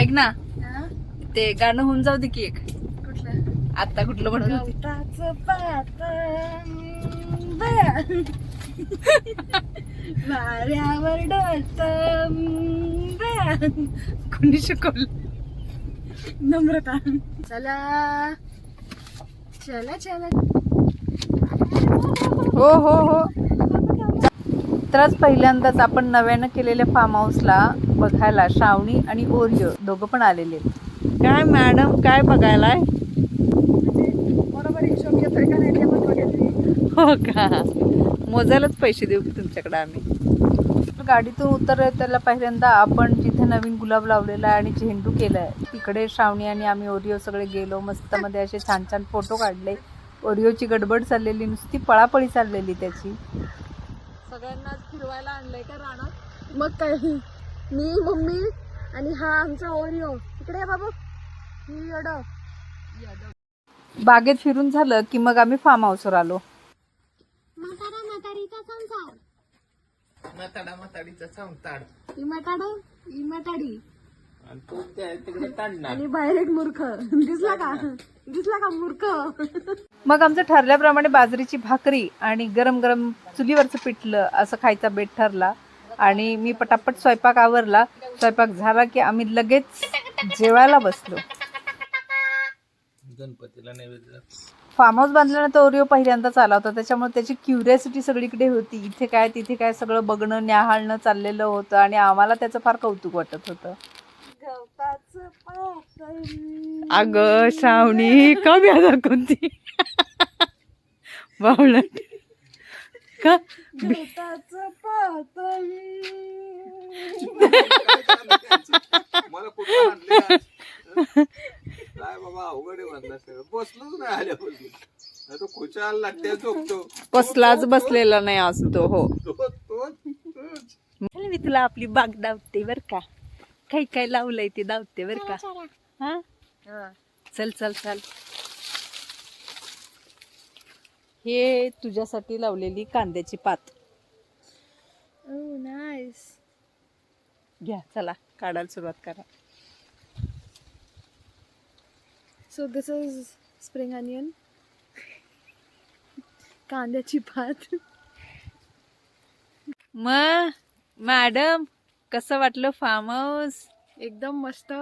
ऐक ना? ते गाणं होऊन जाऊ दे की एक. कुठलं? आता कुठलं म्हणत होती? डोलत बया. कोणी शिकवलं? नम्रता. चला. चला चला. हो हो हो. तरच पहिल्यांदाच आपण नव्यानं केलेल्या फार्म हाऊसला बघायला श्रावणी आणि ओरिओ दोघं पण आलेले काय मॅडम काय पण बघितले. हो का? मोजायलाच पैसे देऊ की तुमच्याकडे आम्ही. गाडीतून उतर त्याला पहिल्यांदा आपण जिथे नवीन गुलाब लावलेला आहे आणि झेंडू केलाय तिकडे श्रावणी आणि आम्ही ओरिओ सगळे गेलो मस्त मध्ये असे छान छान फोटो काढले. ओरिओची गडबड चाललेली नुसती पळापळी चाललेली त्याची. सगळ्यांना फिरवायला आणलंय का रानात? मग काय? मी मम्मी आणि हा आमचा ओरिओ. इकडे ये बाबू. ही येडं. बागेत फिरून झालं की मग आम्ही फार्म हाऊसवर आलो. म्हातारा म्हातारीचा संसार. म्हाताडा म्हाताडीचा संताड ही म्हाताडा ही म्हाताडी आणि तू त्या तिकडे ताडणार. आणि बाहेर एक मूर्ख. दिसला का? दिसला का मूर्ख? मग आमचं ठरल्याप्रमाणे बाजरीची भाकरी आणि गरम गरम चुलीवरचं पिठलं असं खायचा बेत ठरला. आणि मी पटापट स्वयंपाक आवरला. स्वयंपाक झाला की आम्ही लगेच जेवायला बसलो. गणपतीला नैवेद्य. फार्म हाऊस बांधल्यानंतर ओरिओ पहिल्यांदाच आला होता. त्याच्यामुळे त्याची क्युरियासिटी सगळीकडे होती. इथे काय तिथे काय सगळं बघणं न्याहाळणं चाललेलं होतं आणि आम्हाला त्याचं फार कौतुक वाटत होतं. अग श्रावणी का व्याजा कोणती? बावळट. का? मला कुठं आणलं काय बाबा अवघड आहे म्हणलं सगळं. बसलोच नाही आल्यापासून. नाही तो खुशाल लागते झोपतो. कसलाच बसलेला नाही आज तो हो. तो तोच तोच. चल मी तुला आपली बाग दावते बर का. काही काय लावलंय ते दावते बर का. हा. चल चल चल. हे तुझ्यासाठी लावलेली कांद्याची पात. Oh, nice. घ्या चला काढायला सुरुवात करा. So this is spring onion. कांद्याची भात मग मॅडम कसं वाटलं फार्म हाऊस एकदम मस्त.